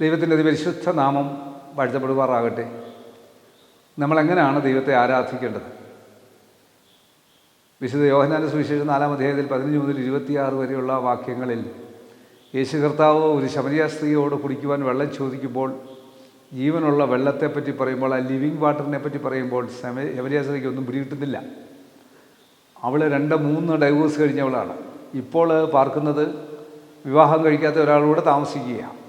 ദൈവത്തിന്റെ അതിപരിശുദ്ധ നാമം വാഴ്ത്തപ്പെടുവാറാകട്ടെ നമ്മളെങ്ങനെയാണ് ദൈവത്തെ ആരാധിക്കേണ്ടത്? വിശുദ്ധ യോഹനാന സുവിശേഷം നാലാം അധ്യായത്തിൽ പതിനഞ്ച് മുതൽ ഇരുപത്തിയാറ് വരെയുള്ള വാക്യങ്ങളിൽ യേശു കർത്താവ് ഒരു ശമരിയ സ്ത്രീയോട് കുടിക്കുവാൻ വെള്ളം ചോദിക്കുമ്പോൾ ജീവനുള്ള വെള്ളത്തെപ്പറ്റി പറയുമ്പോൾ ആ ലിവിങ് വാട്ടറിനെ പറ്റി പറയുമ്പോൾ ശമ ശമരിയ സ്ത്രീക്ക് ഒന്നും പിടികിട്ടുന്നില്ല. അവൾ രണ്ട് മൂന്ന് ഡൈവേഴ്സ് കഴിഞ്ഞവളാണ്. ഇപ്പോൾ പാർക്കുന്നത് വിവാഹം കഴിക്കാത്ത ഒരാളൂടെ താമസിക്കുകയാണ്.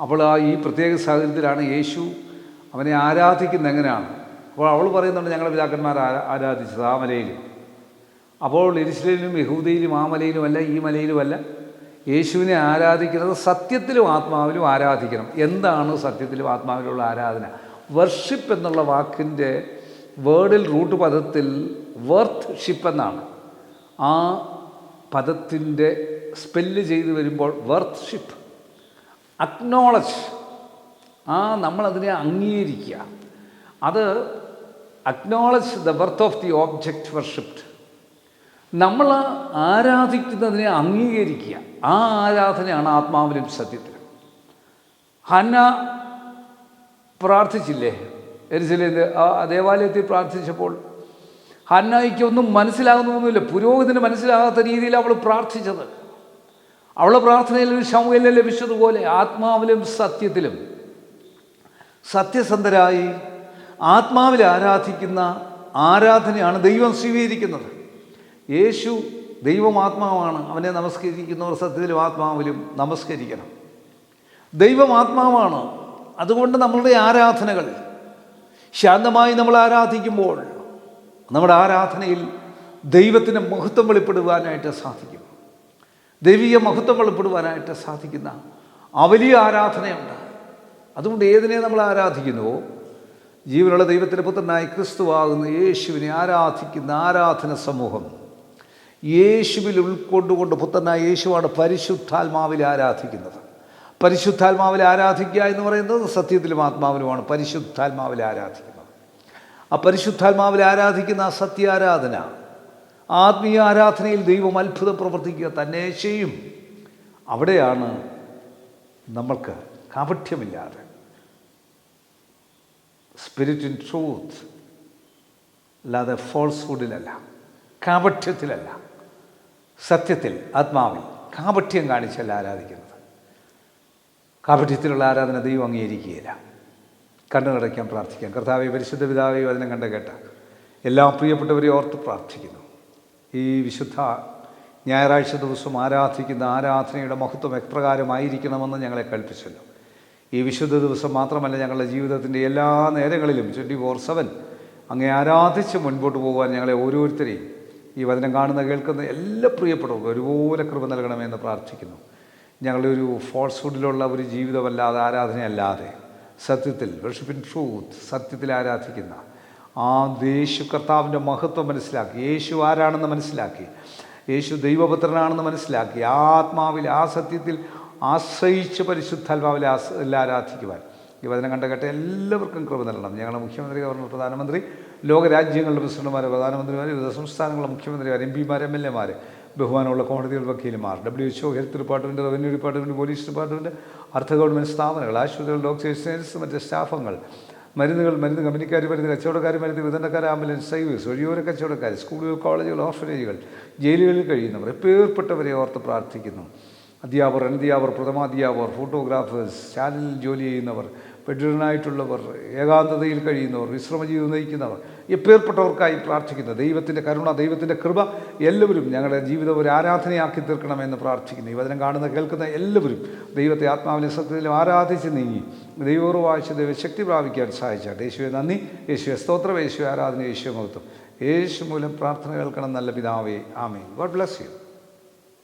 അപ്പോൾ ആ ഈ പ്രത്യേക സാഹചര്യത്തിലാണ് യേശു അവനെ ആരാധിക്കുന്നത് എങ്ങനെയാണ്? അപ്പോൾ അവൾ പറയുന്നുണ്ട് ഞങ്ങളുടെ പിതാക്കന്മാർ ആരാ ആരാധിച്ചത് ആ മലയിൽ. അപ്പോൾ എരിശിലും യഹൂദയിലും ആ മലയിലുമല്ല ഈ മലയിലുമല്ല യേശുവിനെ ആരാധിക്കുന്നത് സത്യത്തിലും ആത്മാവിലും ആരാധിക്കണം. എന്താണ് സത്യത്തിലും ആത്മാവിലുള്ള ആരാധന? വർഷിപ്പ് എന്നുള്ള വാക്കിന്റെ വേർഡിൽ റൂട്ട് പദത്തിൽ വർത്ത് ഷിപ്പ് എന്നാണ്. ആ പദത്തിന്റെ സ്പെല്ല് ചെയ്ത് വരുമ്പോൾ വർത്ത് ഷിപ്പ് അക്നോളജ് ആ നമ്മളതിനെ അംഗീകരിക്കുക. അത് acknowledge the birth of the object worshipped നമ്മൾ ആരാധിക്കുന്നതിനെ അംഗീകരിക്കുക. ആ ആരാധനയാണ് ആത്മാവിലും സത്യത്തിലും. ഹന്ന പ്രാർത്ഥിച്ചില്ലേ? എരിശിലേത് ദേവാലയത്തിൽ പ്രാർത്ഥിച്ചപ്പോൾ ഹന്നയ്ക്ക് ഒന്നും മനസ്സിലാകുന്നൊന്നുമില്ല. പുരോഹിതന് മനസ്സിലാകാത്ത രീതിയിൽ അവൾ പ്രാർത്ഥിച്ചത്. അവളുടെ പ്രാർത്ഥനയിൽ ശമുകലിൽ ലഭിച്ചതുപോലെ ആത്മാവിലും സത്യത്തിലും സത്യസന്ധരായി ആത്മാവിൽ ആരാധിക്കുന്ന ആരാധനയാണ് ദൈവം സ്വീകരിക്കുന്നത്. യേശു ദൈവം ആത്മാവാണ്. അവനെ നമസ്കരിക്കുന്നവർ സത്യത്തിലും ആത്മാവിലും നമസ്കരിക്കണം. ദൈവം ആത്മാവാണ്. അതുകൊണ്ട് നമ്മളുടെ ആരാധനകൾ ശാന്തമായി നമ്മൾ ആരാധിക്കുമ്പോൾ നമ്മുടെ ആരാധനയിൽ ദൈവത്തിന്റെ മഹത്വം വെളിപ്പെടുവാനായിട്ട് സാധിക്കും. ദൈവിക മഹത്വം വെളിപ്പെടുവാനായിട്ട് സാധിക്കുന്ന ആ വലിയ ആരാധനയുണ്ട്. അതുകൊണ്ട് ഏതിനെ നമ്മൾ ആരാധിക്കുന്നുവോ ജീവനുള്ള ദൈവത്തിന്റെ പുത്രനായി ക്രിസ്തുവാകുന്ന യേശുവിനെ ആരാധിക്കുന്ന ആരാധന സമൂഹം. യേശുവിൽ ഉൾക്കൊണ്ടുകൊണ്ട് പുത്രനായ യേശുവാണ് പരിശുദ്ധാത്മാവിൽ ആരാധിക്കുന്നത്. പരിശുദ്ധാത്മാവിൽ ആരാധിക്കുക എന്ന് പറയുന്നത് സത്യത്തിലും ആത്മാവിലുമാണ് പരിശുദ്ധാത്മാവിൽ ആരാധിക്കുന്നത്. ആ പരിശുദ്ധാത്മാവിൽ ആരാധിക്കുന്ന ആ സത്യാരാധന ആത്മീയ ആരാധനയിൽ ദൈവം അത്ഭുതം പ്രവർത്തിക്കുക തന്നെ ചെയ്യും. അവിടെയാണ് നമ്മൾക്ക് കാപഠ്യമില്ലാതെ സ്പിരിറ്റ് ഇൻ ട്രൂത്ത് അല്ലാതെ ഫോൾസ്ഹുഡിലല്ല കാപഠ്യത്തിലല്ല സത്യത്തിൽ ആത്മാവിൽ കാപഠ്യം കാണിച്ചല്ല ആരാധിക്കുന്നത്? കാപഠ്യത്തിലുള്ള ആരാധന ദൈവം അംഗീകരിക്കുകയില്ല. കണ്ണു നിറയ്ക്കാൻ പ്രാർത്ഥിക്കാം. കർത്താവെ പരിശുദ്ധ പിതാവെ വചനം കണ്ട കേട്ട എല്ലാ പ്രിയപ്പെട്ടവരെയും ഓർത്ത് പ്രാർത്ഥിക്കുന്നു. ഈ വിശുദ്ധ ഞായറാഴ്ച ദിവസം ആരാധിക്കുന്ന ആരാധനയുടെ മഹത്വം എപ്രകാരമായിരിക്കണമെന്ന് ഞങ്ങളെ കൽപ്പിച്ചല്ലോ. ഈ വിശുദ്ധ ദിവസം മാത്രമല്ല ഞങ്ങളുടെ ജീവിതത്തിന്റെ എല്ലാ നേരങ്ങളിലും ട്വന്റി ഫോർ സെവൻ അങ്ങേ ആരാധിച്ച് മുൻപോട്ട് പോകുവാൻ ഞങ്ങളെ ഓരോരുത്തരെയും ഈ വചനം കാണുന്ന കേൾക്കുന്ന എല്ലാ പ്രിയപ്പെട്ടവർക്കും ഒരുപോലെ കൃപ നൽകണമെന്ന് പ്രാർത്ഥിക്കുന്നു. ഞങ്ങളുടെ ഒരു ഫോൾസ്ഹുഡിലുള്ള ഒരു ജീവിതമല്ലാതെ ആരാധനയല്ലാതെ സത്യത്തിൽ വർഷിപ്പിൻ ട്രൂത്ത് സത്യത്തിൽ ആരാധിക്കുന്ന ആ യേശു കർത്താവിന്റെ മഹത്വം മനസ്സിലാക്കി. യേശു ആരാണെന്ന് മനസ്സിലാക്കി. യേശു ദൈവപുത്രനാണെന്ന് മനസ്സിലാക്കി. ആത്മാവിൽ ആ സത്യത്തിൽ ആശ്രയിച്ച് പരിശുദ്ധാത്മാവിൽ ആസ് ആരാധിക്കുവാൻ. ഈ വചനം കണ്ട കേട്ട എല്ലാവർക്കും കൃപ നൽകണം. ഞങ്ങളുടെ മുഖ്യമന്ത്രി ഗവർണർ പ്രധാനമന്ത്രി ലോകരാജ്യങ്ങളുടെ പ്രസിഡന്റുമാർ പ്രധാനമന്ത്രിമാർ വിവിധ സംസ്ഥാനങ്ങളുടെ മുഖ്യമന്ത്രിമാർ എം പിമാർ എം എൽ എമാർ ബഹുമാനമുള്ള കോടതികൾ വക്കീലുമാർ W H O health department revenue department police department അർദ്ധ ഗവൺമെന്റ് സ്ഥാപനങ്ങൾ ആശുപത്രികൾ ഡോക്ടേഴ്സ് മറ്റ് സ്റ്റാഫുകൾ മരുന്നുകൾ മരുന്ന് കമ്പനിക്കാർ മരുന്ന് കച്ചവടക്കാർ മരുന്ന് വിതരണക്കാർ ആംബുലൻസ് സർവീസ് വഴിയോര കച്ചവടക്കാർ സ്കൂളുകൾ കോളേജുകൾ ഓർഫനേജുകൾ ജയിലുകളിൽ കഴിയുന്നവർ പേർപ്പെട്ടവരെ ഓർത്ത് പ്രാർത്ഥിക്കുന്നു. അധ്യാപകർ അനധ്യാപകർ പ്രഥമാധ്യാപകർ ഫോട്ടോഗ്രാഫേഴ്സ് ചാനലിൽ ജോലി ചെയ്യുന്നവർ പെഡ്യൂണായിട്ടുള്ളവർ ഏകാന്തതയിൽ കഴിയുന്നവർ വിശ്രമജീവിതം നയിക്കുന്നവർ എപ്പേർപ്പെട്ടവർക്കായി പ്രാർത്ഥിക്കുന്നു ദൈവത്തിന്റെ കരുണ ദൈവത്തിന്റെ കൃപ എല്ലാവരും ഞങ്ങളുടെ ജീവിതം ഒരു ആരാധനയാക്കി തീർക്കണമെന്ന് പ്രാർത്ഥിക്കുന്നു. ഈ വചനം കാണുന്ന കേൾക്കുന്ന എല്ലാവരും ദൈവത്തെ ആത്മാവിനെ സത്യത്തിലും ആരാധിച്ച് നീങ്ങി ദൈവപൂർവ ദൈവശക്തി പ്രാപിക്കാൻ സഹായിച്ചാട്ടെ യേശുവെ നന്ദി. യേശുവെ സ്തോത്രം. യേശു ആരാധന. യേശു മഹത്വം. യേശു മൂലം പ്രാർത്ഥന കേൾക്കണം നല്ല പിതാവേ. ആമേ ഗോഡ് ബ്ലസ് യു.